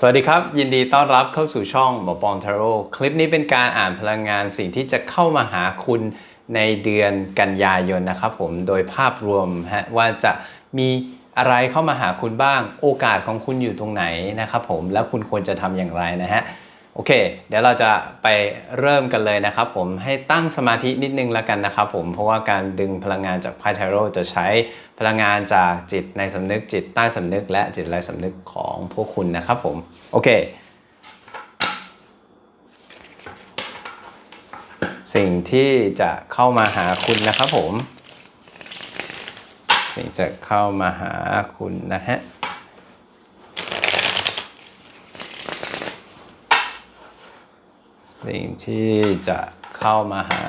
สวัสดีครับ ยินดีต้อนรับเข้าสู่ช่องหมอปองทาโร่คลิปนี้เป็นการอ่านพลังงานสิ่งที่จะเข้ามาหาคุณในเดือนกันยายนนะครับผมโดยภาพรวมฮะว่าจะมีอะไรเข้ามาหาคุณบ้าง โอกาสของคุณอยู่ตรงไหนนะครับผมแล้วคุณควรจะทำอย่างไรนะฮะโอเค เดี๋ยวเราจะไปเริ่มกันเลยนะครับผมให้ตั้งสมาธินิดนึงแล้วกันนะครับผมเพราะว่าการดึงพลังงานจากไพ่ไทโร่จะใช้ พลังงานจากจิตในสำนึกจิตใต้สำนึก และจิตไร้สำนึกของพวกคุณนะครับผมโอเค สิ่งที่จะเข้ามาหาคุณนะครับผม สิ่งจะเข้ามาหาคุณนะฮะสิ่งที่จะเข้ามาหา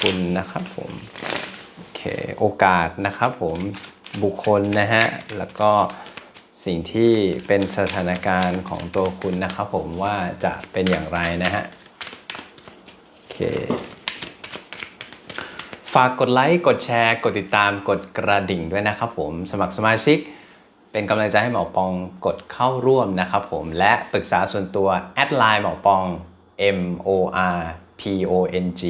คุณนะครับผม โอเคโอกาสนะครับผมบุคคลนะฮะ แล้วก็สิ่งที่เป็นสถานการณ์ของตัวคุณนะครับผมว่าจะเป็นอย่างไรนะฮะ โอเค ฝากกดไลค์ กดแชร์ กดติดตาม กดกระดิ่งด้วยนะครับผม สมัครสมาชิก เป็นกำลังใจให้หมอปองกดเข้าร่วมนะครับผม และปรึกษาส่วนตัว แอดไลน์หมอปอง M O R P O N G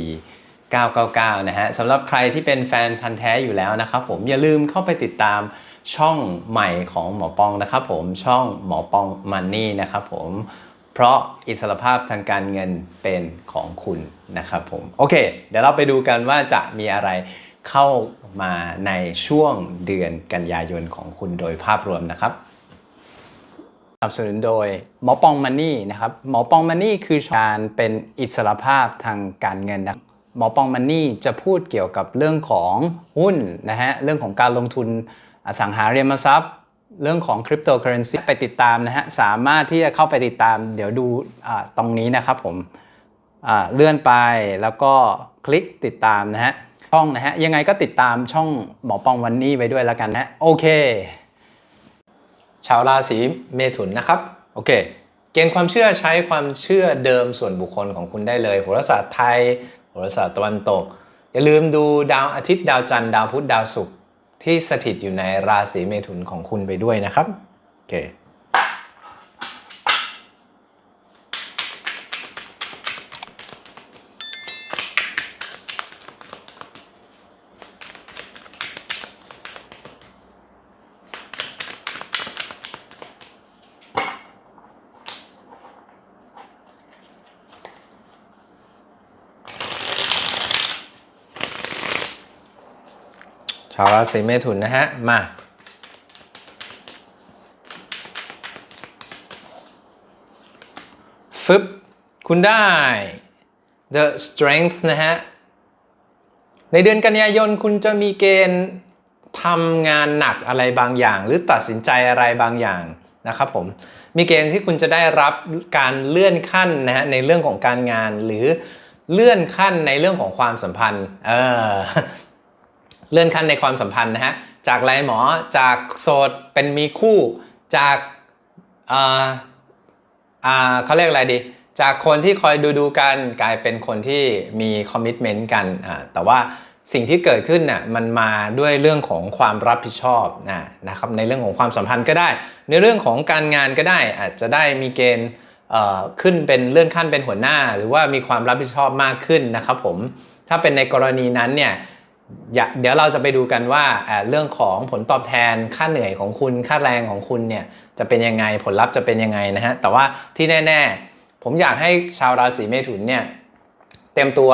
999 นะฮะสำหรับใครที่เป็นแฟนพันธ์แท้อยู่แล้วนะครับผมอย่าลืมเข้าไปติดตามช่องใหม่ของหมอปองนะครับผมช่องหมอปองมันนี่นะครับผมเพราะอิสรภาพทางการเงินเป็นของคุณนะครับผมโอเค เดี๋ยวเราไปดูกันว่าจะมีอะไรเข้ามาในช่วงเดือนกันยายนของคุณโดยภาพรวมนะครับสนับสนุนโดยหมอปองมันนี่นะครับหมอปองมันนี่คือการเป็นอิสรภาพทางการเงินนะ หมอปองมันนี่จะพูดเกี่ยวกับเรื่องของหุ้นนะฮะเรื่องของการลงทุนอสังหาริมทรัพย์ เรื่องของคริปโตเคอเรนซีไปติดตามนะฮะสามารถที่จะเข้าไปติดตามเดี๋ยวดูตรงนี้นะครับผมเลื่อนไปแล้วก็คลิกติดตามนะฮะช่องนะฮะยังไงก็ติดตามช่องหมอปองวันนี้ไว้ด้วยแล้วกันนะโอเค ชาวราศีเมถุนนะครับโอเคเกณฑ์ความเชื่อใช้ความเชื่อเดิมส่วนบุคคลของคุณได้เลยโหราศาสตร์ไทย หราศาสตร์ตะวันตก อย่าลืมดูดาวอาทิตย์ดาวจันทร์ดาวพุธดาวศุกร์ที่สถิตอยู่ในราศีเมถุนของคุณไปด้วยนะครับโอเค ชาวราศีเมถุนนะฮะ มา ฟึบ คุณได้ the strength นะฮะ ในเดือนกันยายนคุณจะมีเกณฑ์ทำงานหนักอะไรบางอย่าง หรือตัดสินใจอะไรบางอย่างนะครับผม มีเกณฑ์ที่คุณจะได้รับการเลื่อนขั้นนะฮะในเรื่องของการงานหรือเลื่อนขั้นในเรื่องของความสัมพันธ์ เออ เลื่อนขั้นในความสัมพันธ์นะฮะจากไรหมอจากโสดเป็นมีคู่จากอ่าอ่าเขาเรียกอะไรดี จากคนที่คอยดูดูกันกลายเป็นคนที่มีคอมมิชเมนต์กันอ่าแต่ว่าสิ่งที่เกิดขึ้นน่ะมันมาด้วยเรื่องของความรับผิดชอบนะนะครับในเรื่องของความสัมพันธ์ก็ได้ ในเรื่องของการงานก็ได้อาจจะได้มีเกณฑ์ขึ้นเป็นเลื่อนขั้นเป็นหัวหน้า หรือว่ามีความรับผิดชอบมากขึ้นนะครับผมถ้าเป็นในกรณีนั้นเนี่ย เดี๋ยวเราจะไปดูกันว่าเรื่องของผลตอบแทนค่าเหนื่อยของคุณค่าแรงของคุณเนี่ยจะเป็นยังไงผลลัพธ์จะเป็นยังไงนะฮะแต่ว่าที่แน่ๆ ผมอยากให้ชาวราศีเมถุนเนี่ยเตรียมตัว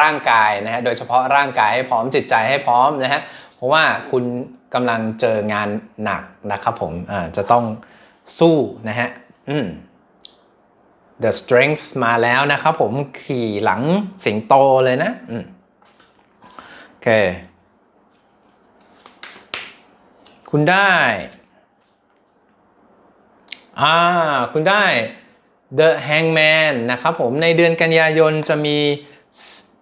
ร่างกายนะฮะโดยเฉพาะร่างกายให้พร้อมจิตใจให้พร้อมนะฮะเพราะว่าคุณกำลังเจองานหนักนะครับผมอ่าจะต้องสู้นะฮะอืม The Strength มาแล้วนะครับผมขี่หลังสิงโตเลยนะอืม เค คุณได้ อ่า คุณได้ The Hangman นะครับผมในเดือนกันยายนจะมี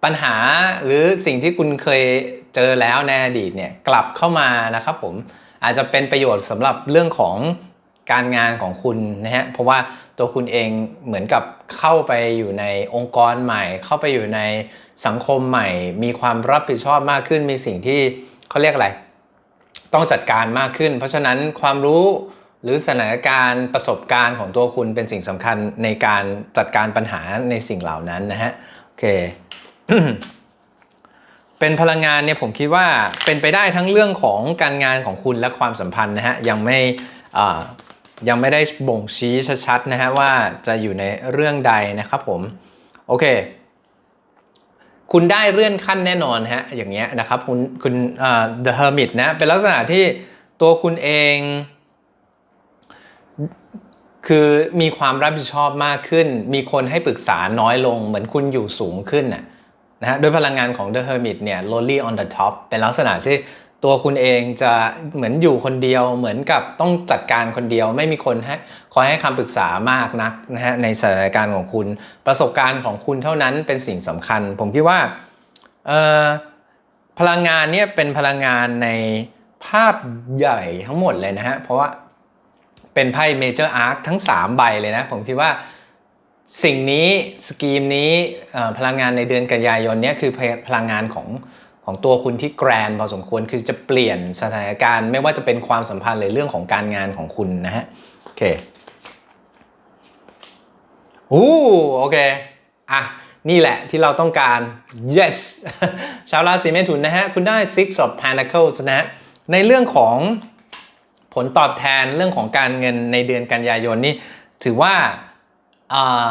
ปัญหาหรือสิ่งที่คุณเคยเจอแล้วในอดีตเนี่ยกลับเข้ามานะครับผมอาจจะเป็นประโยชน์สำหรับเรื่องของการงานของคุณนะฮะเพราะว่าตัวคุณเองเหมือนกับ เข้าไปอยู่ในองค์กรใหม่ เข้าไปอยู่ในสังคมใหม่ มีความรับผิดชอบมากขึ้น มีสิ่งที่เขาเรียกอะไร ต้องจัดการมากขึ้น เพราะฉะนั้นความรู้หรือสถานการณ์ประสบการณ์ของตัวคุณเป็นสิ่งสำคัญในการจัดการปัญหาในสิ่งเหล่านั้นนะฮะโอเคเป็นพลังงานเนี่ยผมคิดว่าเป็นไปได้ทั้งเรื่องของการงานของคุณและความสัมพันธ์นะฮะยังไม่ ยังไม่ได้บ่งชี้ชัดๆนะฮะว่าจะอยู่ในเรื่องใดนะครับผม โอเค คุณได้เลื่อนขั้นแน่นอนฮะอย่างเงี้ยนะครับคุณคุณอ่า The Hermit นะเป็นลักษณะที่ตัวคุณเองคือมีความรับผิดชอบมากขึ้น มีคนให้ปรึกษาน้อยลง เหมือนคุณอยู่สูงขึ้นนะนะฮะด้วยพลังงานของ The Hermit เนี่ย lonely on the top เป็นลักษณะที่ ตัวคุณเองจะเหมือนอยู่คนเดียวเหมือนกับต้องจัดการคนเดียว ไม่มีคนให้คอยให้คำปรึกษามากนักนะฮะในสถานการณ์ของคุณ ประสบการณ์ของคุณเท่านั้นเป็นสิ่งสำคัญ ผมคิดว่าพลังงานเนี่ยเป็นพลังงานในภาพใหญ่ทั้งหมดเลยนะฮะเพราะว่าเป็นไพ่เมเจอร์อาร์คทั้ง 3 ใบเลยนะผมคิดว่าสิ่งนี้สกีมนี้พลังงานในเดือนกันยายนเนี้คือพลังงานของ ของตัวคุณที่แกรนพอสมควรคือจะเปลี่ยนสถานการณ์ ไม่ว่าจะเป็นความสัมพันธ์หรือเรื่องของการงานของคุณนะฮะโอเคอู้โอเคอะนี่แหละที่เราต้องการ yes ชาวราศีเมถุนนะฮะ คุณได้ six of pentacles นะฮะ ในเรื่องของผลตอบแทนเรื่องของการเงินในเดือนกันยายนนี่ถือว่า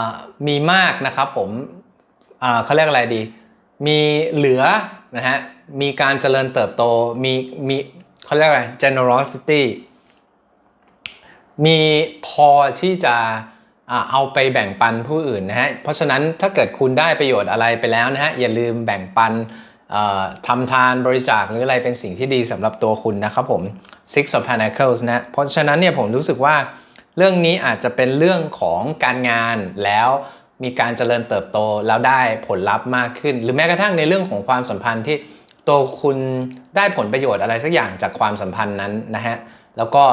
ามีมากนะครับผมเขาเรียกอะไรดี มีเหลือ นะฮะมีการเจริญเติบโตมีมีเขาเรียกอะไร generosity มีพอที่จะเอาไปแบ่งปันผู้อื่นนะฮะเพราะฉะนั้นถ้าเกิดคุณได้ประโยชน์อะไรไปแล้วนะฮะอย่าลืมแบ่งปันทำทานบริจาคหรืออะไรเป็นสิ่งที่ดีสำหรับตัวคุณนะครับผม Six of Pentacles นะเพราะฉะนั้นเนี่ยผมรู้สึกว่าเรื่องนี้อาจจะเป็นเรื่องของการงานแล้ว มีการเจริญเติบโตแล้วได้ผลลัพธ์มากขึ้น หรือแม้กระทั่งในเรื่องของความสัมพันธ์ที่ตัวคุณได้ผลประโยชน์อะไรสักอย่างจากความสัมพันธ์นั้นนะฮะแล้วก็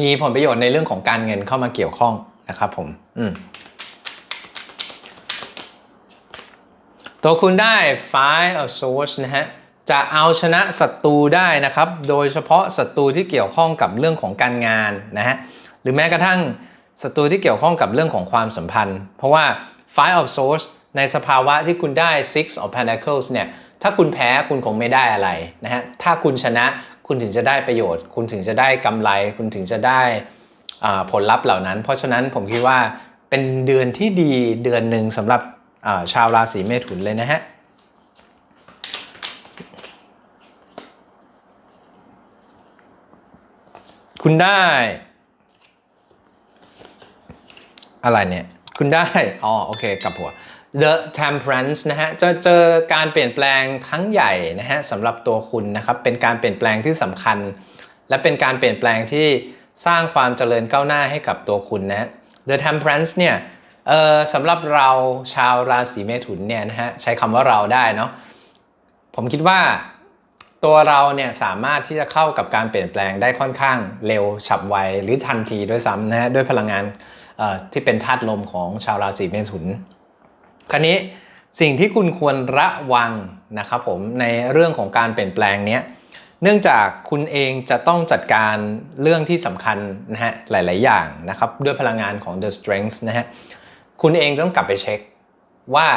มีผลประโยชน์ในเรื่องของการเงินเข้ามาเกี่ยวข้องนะครับผมอืมตัวคุณได้ Five of Swords นะฮะจะเอาชนะศัตรูได้นะครับ โดยเฉพาะศัตรูที่เกี่ยวข้องกับเรื่องของการงานนะฮะหรือแม้กระทั่ง ศัตรูที่เกี่ยวข้องกับเรื่องของความสัมพันธ์ เพราะว่า Five of Swords ในสภาวะที่คุณได้ Six of Pentacles เนี่ยถ้าคุณแพ้คุณคงไม่ได้อะไรนะฮะถ้าคุณชนะคุณถึงจะได้ประโยชน์ คุณถึงจะได้กำไร คุณถึงจะได้ผลลัพธ์เหล่านั้น เพราะฉะนั้นผมคิดว่าเป็นเดือนที่ดีเดือนหนึ่งสำหรับาชาวราศีเมถุนเลยนะฮะคุณได้ อะไรเนี่ย คุณได้ อ๋อ โอเค กลับหัว The Temperance นะฮะ จะเจอการเปลี่ยนแปลงครั้งใหญ่นะฮะสำหรับตัวคุณนะครับ เป็นการเปลี่ยนแปลงที่สำคัญ และเป็นการเปลี่ยนแปลงที่สร้างความเจริญก้าวหน้าให้กับตัวคุณนะ The Temperance เนี่ยเอ่อสำหรับเราชาวราศีเมถุนเนี่ยนะฮะใช้คำว่าเราได้เนาะผมคิดว่าตัวเราเนี่ยสามารถที่จะเข้ากับการเปลี่ยนแปลงได้ค่อนข้างเร็วฉับไวหรือทันทีด้วยซ้ำนะฮะด้วยพลังงานเอ่อ ที่เป็นธาตุลมของชาวราศีเมถุน คราวนี้สิ่งที่คุณควรระวังนะครับผมในเรื่องของการเปลี่ยนแปลงเนี้ยเนื่องจากคุณเองจะต้องจัดการเรื่องที่สำคัญนะฮะหลาย ๆ อย่างนะครับด้วยพลังงานของ The Strength นะฮะคุณเองต้องกลับไปเช็ค ว่า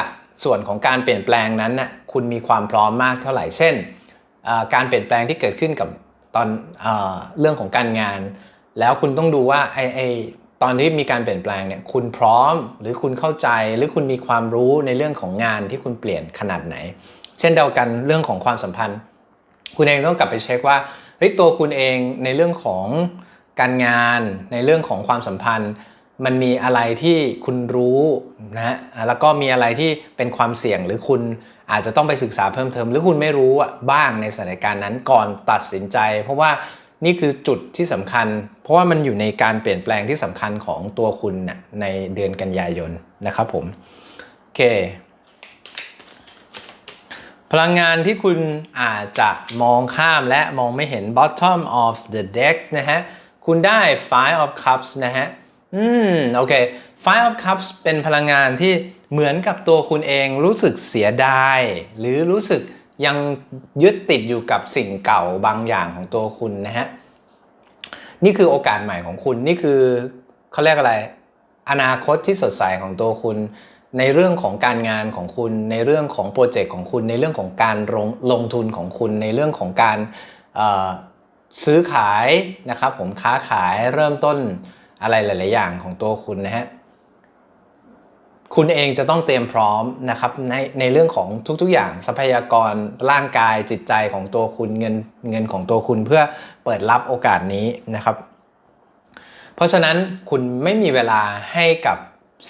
ส่วนของการเปลี่ยนแปลงนั้นน่ะคุณมีความพร้อมมากเท่าไหร่เช่น การเปลี่ยนแปลงที่เกิดขึ้นกับตอนเอเรื่องของการงาน แล้วคุณต้องดูว่าไอไอ ตอนที่มีการเปลี่ยนแปลงเนี่ยคุณพร้อมหรือคุณเข้าใจหรือคุณมีความรู้ในเรื่องของงานที่คุณเปลี่ยนขนาดไหน เช่นเดียวกันเรื่องของความสัมพันธ์ คุณเองต้องกลับไปเช็คว่าเฮ้ยตัวคุณเองในเรื่องของการงานในเรื่องของความสัมพันธ์ มันมีอะไรที่คุณรู้นะแล้วก็มีอะไรที่เป็นความเสี่ยงหรือคุณอาจจะต้องไปศึกษาเพิ่มเติม หรือคุณไม่รู้อะบ้างในสถานการณ์นั้นก่อนตัดสินใจ เพราะว่า นี่คือจุดที่สำคัญ เพราะว่ามันอยู่ในการเปลี่ยนแปลงที่สำคัญของตัวคุณนะในเดือนกันยายนนะครับผมโอเค พลังงานที่คุณอาจจะมองข้ามและมองไม่เห็น bottom of the deck นะฮะ คุณได้ five of cups นะฮะ อืม โอเค five of cups เป็นพลังงานที่เหมือนกับตัวคุณเองรู้สึกเสียดาย หรือรู้สึก ยังยึดติดอยู่กับสิ่งเก่าบางอย่างของตัวคุณนะฮะนี่คือโอกาสใหม่ของคุณนี่คือเขาเรียกอะไร อนาคตที่สดใสของตัวคุณ ในเรื่องของการงานของคุณ ในเรื่องของโปรเจกต์ของคุณ ในเรื่องของการลงลงทุนของคุณ ในเรื่องของการซื้อขายนะครับผมค้าขายเริ่มต้นอะไรหลาย ๆ อย่างของตัวคุณนะฮะ คุณเองจะต้องเตรียมพร้อมนะครับในในเรื่องของทุกๆอย่างทรัพยากรร่างกายจิตใจของตัวคุณเงินเงินของตัวคุณเพื่อเปิดรับโอกาสนี้นะครับ เพราะฉะนั้นคุณไม่มีเวลาให้กับ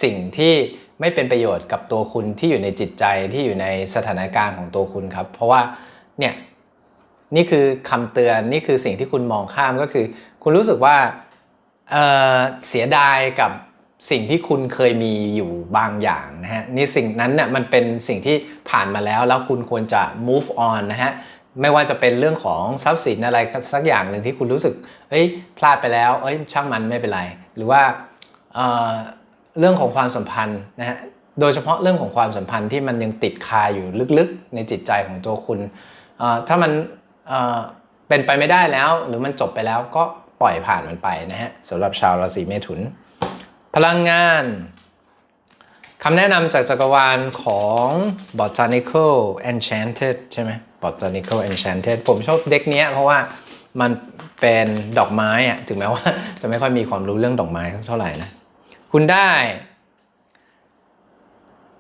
สิ่งที่ไม่เป็นประโยชน์กับตัวคุณที่อยู่ในจิตใจที่อยู่ในสถานการณ์ของตัวคุณครับ เพราะว่าเนี่ยนี่คือคำเตือนนี่คือสิ่งที่คุณมองข้ามก็คือ คุณรู้สึกว่าเเสียดายกับ สิ่งที่คุณเคยมีอยู่บางอย่างนะฮะนี่สิ่งนั้นเนี่ยมันเป็นสิ่งที่ผ่านมาแล้ว แล้วคุณควรจะ move on นะฮะไม่ว่าจะเป็นเรื่องของทรัพย์สินอะไรสักอย่างหนึ่งที่คุณรู้สึกเฮ้ยพลาดไปแล้วเอ้ยช่างมันไม่เป็นไร หรือว่าเเรื่องของความสัมพันธ์นะฮะโดยเฉพาะเรื่องของความสัมพันธ์ที่มันยังติดคาอยู่ลึกๆ ในจิตใจของตัวคุณ ถ้ามันเเป็นไปไม่ได้แล้ว หรือมันจบไปแล้วก็ปล่อยผ่านมันไปนะฮะสำหรับชาวราศีเมถุน พลังงานคำแนะนำจากจักรวาลของ Botanical Enchanted ใช่ไหม Botanical Enchanted ผมชอบเด็กเนี้ยเพราะว่ามันเป็นดอกไม้อะถึงแม้ว่าจะไม่ค่อยมีความรู้เรื่องดอกไม้เท่าไหร่นะ คุณได้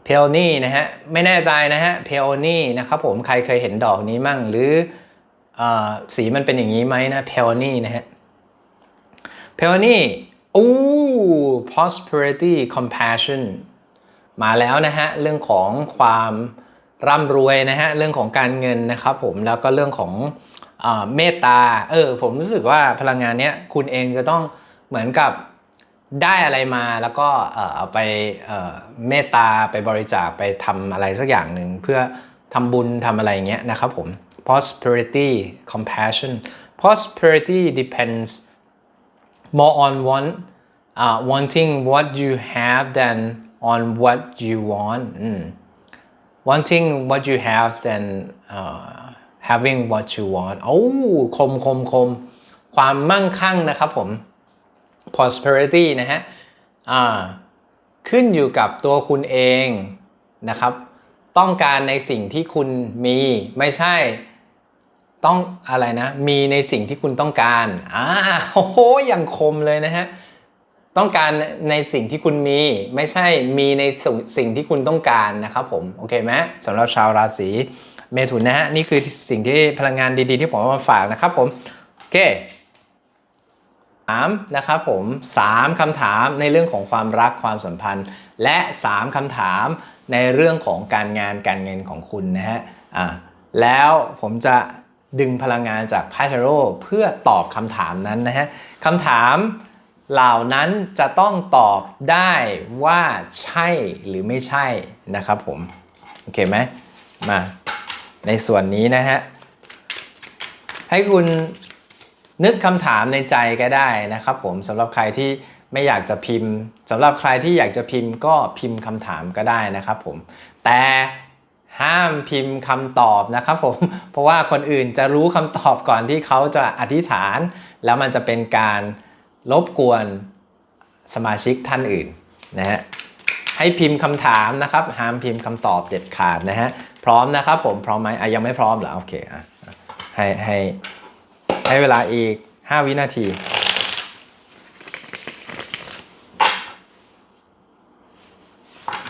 เพลนี่นะฮะ ไม่แน่ใจนะฮะเพลนี่นะครับผมใครเคยเห็นดอกนี้มั่ง หรือออสีมันเป็นอย่างนี้ไหมนะเพลนี่นะฮะเพลนี่ โอ้ prosperity compassion มาแล้วนะฮะ เรื่องของความร่ำรวยนะฮะ เรื่องของการเงินนะครับผม แล้วก็เรื่องของเอเมตตา เออ ผมรู้สึกว่าพลังงานเนี้ยคุณเองจะต้องเหมือนกับได้อะไรมาแล้วก็เอาไปเอ่อเมตตาไปบริจาคไปทำอะไรสักอย่างหนึ่งเพื่อทำบุญทำอะไรเงี้ยนะครับผม prosperity compassion prosperity depends more on want uh, wanting what you have than on what you want อืม wanting what you have than uh, having what you want โอ้คมคมคมความมั่งคั่งนะครับผม prosperity นะฮะอ่าขึ้นอยู่กับตัวคุณเองนะครับ ต้องการในสิ่งที่คุณมีไม่ใช่ ต้องอะไรนะ มีในสิ่งที่คุณต้องการอ่าโอ้โหอย่างคมเลยนะฮะต้องการในสิ่งที่คุณมี ไม่ใช่มีในสิ่งสิ่งที่คุณต้องการนะครับผมโอเคไหมสำหรับชาวราศีเมถุนนะฮะนี่คือสิ่งที่พลังงานดีๆ ที่ผมมาฝากนะครับผมโอเคสามนะครับผมสามคำถามในเรื่องของความรักความสัมพันธ์ และสามคำถามในเรื่องของการงานการเงินของคุณนะฮะอ่าแล้วผมจะ ดึงพลังงานจากไพ่ทาโร่เพื่อตอบคำถามนั้นนะฮะคำถามเหล่านั้นจะต้องตอบได้ว่าใช่หรือไม่ใช่นะครับผมโอเคไหมมาในส่วนนี้นะฮะให้คุณนึกคำถามในใจก็ได้นะครับผมสำหรับใครที่ไม่อยากจะพิมพ์สำหรับใครที่อยากจะพิมพ์ก็พิมพ์คำถามก็ได้นะครับผมแต่ ห้ามพิมพ์คำตอบนะครับผม เพราะว่าคนอื่นจะรู้คำตอบก่อนที่เขาจะอธิษฐาน แล้วมันจะเป็นการรบกวนสมาชิกท่านอื่นนะฮะให้พิมพ์คำถามนะครับ ห้ามพิมพ์คำตอบเด็ดขาดนะฮะพร้อมนะครับผมพร้อมไหมอะยังไม่พร้อมเหรอโอเคอะอะให้ให้ให้เวลาอีก 5 วินาที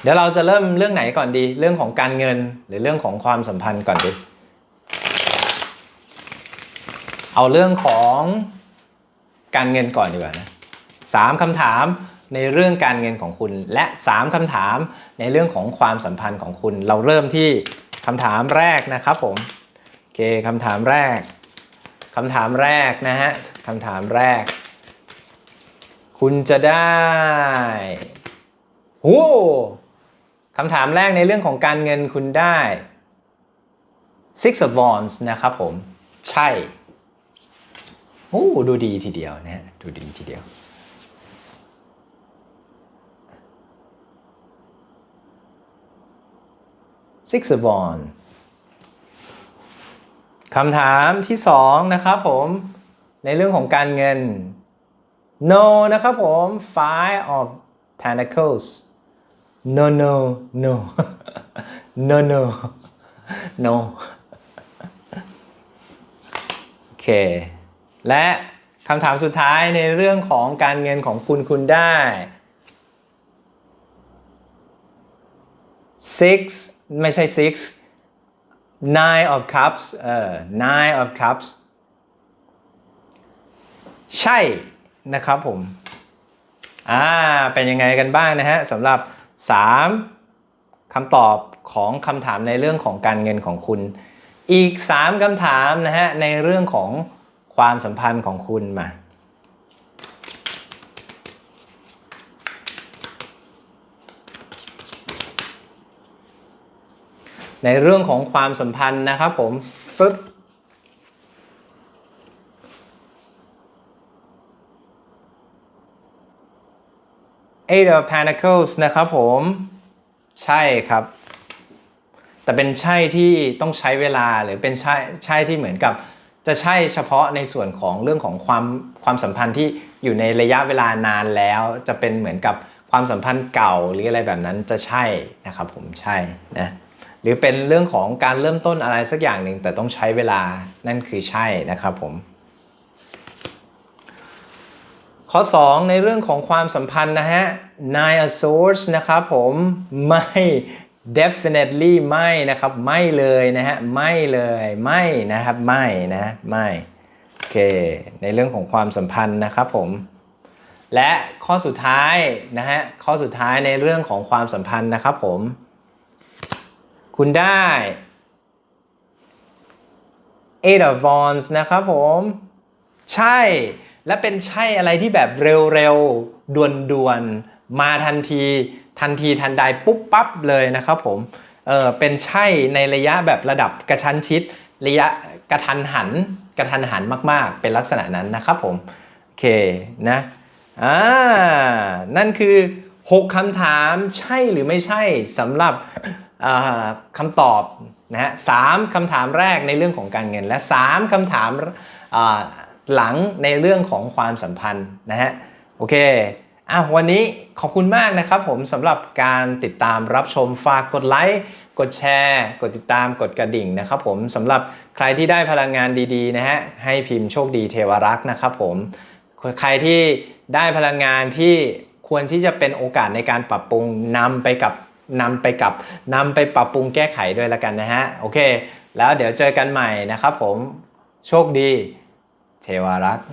เดี๋ยวเราจะเริ่มเรื่องไหนก่อนดี เรื่องของการเงินหรือเรื่องของความสัมพันธ์ก่อนดี เอาเรื่องของการเงินก่อนดีกว่านะสามคำถามในเรื่องการเงินของคุณและสามคำถามในเรื่องของความสัมพันธ์ของคุณ เราเริ่มที่คำถามแรกนะครับผมโอเคคำถามแรกคำถามแรกนะฮะคำถามแรก คุณจะได้โอ้ คำถามแรกในเรื่องของการเงินคุณได้ six of wands นะครับผม ใช่โอ้ดูดีทีเดียวนะฮะดูดีทีเดียว six of wands คำถามที่สองนะครับผมในเรื่องของการเงิน no นะครับผม five of pentacles no no no no no no โอเค และคำถามสุดท้ายในเรื่องของการเงินของคุณคุณได้ six ไม่ใช่ six nine of cups เออ nine of cups ใช่นะครับผม อ่า เป็นยังไงกันบ้างนะฮะสำหรับ 3คำตอบของคำถามในเรื่องของการเงินของคุณ อีก 3คำถามนะฮะในเรื่องของความสัมพันธ์ของคุณมาในเรื่องของความสัมพันธ์นะครับผมฟึบ Eight of Pentacles นะครับผม ใช่ครับ แต่เป็นใช่ที่ต้องใช้เวลาหรือเป็นใช่ใช่ที่เหมือนกับ จะใช่เฉพาะในส่วนของเรื่องของความความสัมพันธ์ที่อยู่ในระยะเวลานานแล้ว จะเป็นเหมือนกับความสัมพันธ์เก่าหรืออะไรแบบนั้นจะใช่นะครับผมใช่นะหรือเป็นเรื่องของการเริ่มต้นอะไรสักอย่างหนึ่งแต่ต้องใช้เวลานั่นคือใช่นะครับผม ข้อ 2 ในเรื่องของความสัมพันธ์นะฮะ nine of swords นะครับผมไม่ definitely ไม่นะครับ ไม่เลยนะฮะ ไม่เลยไม่นะครับ ไม่นะไม่ โอเค ในเรื่องของความสัมพันธ์นะครับผมและข้อสุดท้ายนะฮะข้อสุดท้ายในเรื่องของความสัมพันธ์นะครับผม คุณได้ eight of wands นะครับผม ใช่ และเป็นใช่อะไรที่แบบเร็วๆด่วนๆมาทันที ทันทีทันใดปุ๊บปั๊บเลยนะครับผมเออเป็นใช่ในระยะแบบระดับกระชั้นชิด ระยะกระทันหัน กระทันหันมากๆ เป็นลักษณะนั้นนะครับผมโอเคนะอ่านั่นคือ 6คำถามใช่หรือไม่ใช่สำหรับอ่าคำตอบนะฮะสามคำถามแรกในเรื่องของการเงินและ 3คำถามอ่า หลังในเรื่องของความสัมพันธ์นะฮะโอเคอะวันนี้ขอบคุณมากนะครับผมสำหรับการติดตามรับชมฝากกดไลค์กดแชร์ กดติดตามกดกระดิ่งนะครับผมสำหรับใครที่ได้พลังงานดีๆนะฮะให้พิมพ์โชคดีเทวรักษ์นะครับผมใครที่ได้พลังงานที่ควรที่จะเป็นโอกาสในการปรับปรุงนำไปกับนำไปกับนำไปปรับปรุงแก้ไขด้วยละกันนะฮะโอเค แล้วเดี๋ยวเจอกันใหม่นะครับผมโชคดี เทวารักษ์